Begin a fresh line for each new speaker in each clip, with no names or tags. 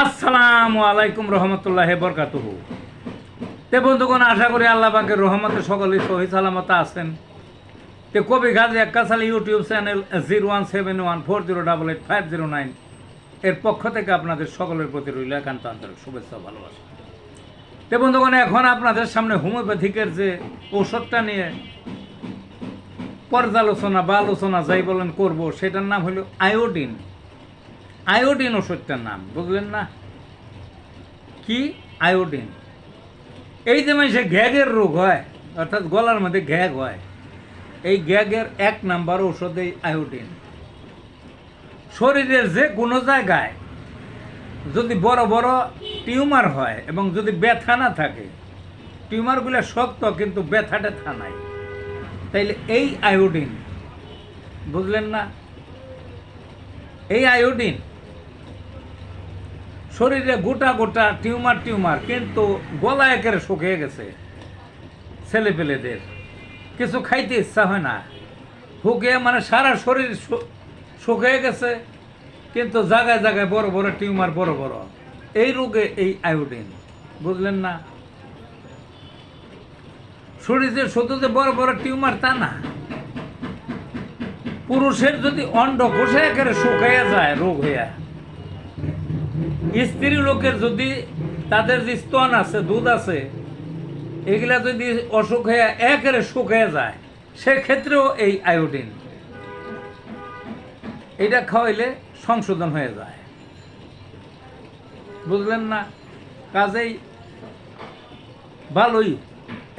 আসসালামু আলাইকুম রহমতুল্লাহ বরকাতুহু। তে বন্ধুগণ, আশা করি আল্লাহ পাকের রহমতে সকলেই সহি সালামত আছেন। তে কবি Gazi একাশাল YouTube channel zero one seven one four zero double eight five zero nine এর পক্ষ থেকে আপনাদের সকলের প্রতি রইল একান্ত আন্তরিক শুভেচ্ছা ভালোবাসা। তে বন্ধুগণ, এখন আপনাদের সামনে হোমিওপ্যাথিকের যে ঔষধটা নিয়ে পর্যালোচনা বা আলোচনা যাই বলেন করব, সেটার নাম হলো আয়োডিন। আয়োডিন ওষুধটার নাম, বুঝলেন না? কি? আয়োডিন। এই যে মানুষের গ্যাগের রোগ হয়, অর্থাৎ গলার মধ্যে গ্যাগ হয়, এই গ্যাগের এক নাম্বার ওষুধ এই আয়োডিন। শরীরের যে কোনো জায়গায় যদি বড় বড় টিউমার হয় এবং যদি ব্যথা না থাকে, টিউমারগুলো শক্ত কিন্তু ব্যথাটা থানায় তাইলে এই আয়োডিন, বুঝলেন না? এই আয়োডিন শরীরে গোটা গোটা টিউমার টিউমার, কিন্তু গলা একেবারে শুকিয়ে গেছে ছেলে পেলেদের কিছু খাইতে ইচ্ছা হয় না। শুকিয়ে মানে সারা শরীর শুকিয়ে গেছে, কিন্তু জায়গায় জায়গায় বড় বড় টিউমার, বড় বড়। এই রোগে এই আয়োডিন, বুঝলেন না? শরীরে শুধু যে বড় বড় টিউমার তা না, পুরুষের যদি অন্ড কোষে একেবারে শুকাইয়া যায় রোগ হইয়া স্ত্রী লোকের যদি তাদের যে স্তন আছে, দুধ আছে, এগুলা যদি অসুখ হয়ে একেবারে শুকিয়ে যায়, সেক্ষেত্রেও এই আয়োডিন। এটা খাওয়াইলে সংশোধন হয়ে যায়। বুঝলেন না? কাজেই ভালোই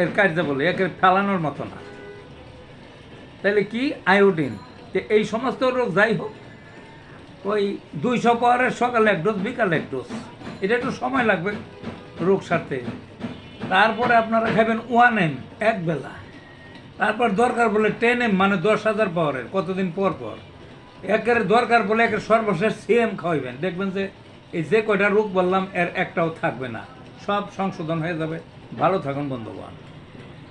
এর কার্য বলে, একে ফেলানোর মতো না। তাহলে কি? আয়োডিন। এই সমস্ত রোগ যাই হোক ওই দুইশো পাওয়ারের সকালে এক ডোজ, বিকালে এক ডোজ। এটা একটু সময় লাগবে রোগ সারতে। তারপরে আপনারা খাবেন ওয়ান এম, এক বেলা। তারপর দরকার বলে টেন এম মানে দশ হাজার পাওয়ারের, কতদিন পর পর। একের দরকার বলে একের সর্বশেষ সিএম খাওয়াইবেন। দেখবেন যে এই যে কয়টা রোগ বললাম, এর একটাও থাকবে না। সব সংশোধন হয়ে যাবে। ভালো থাকুন, বন্ধুগণ।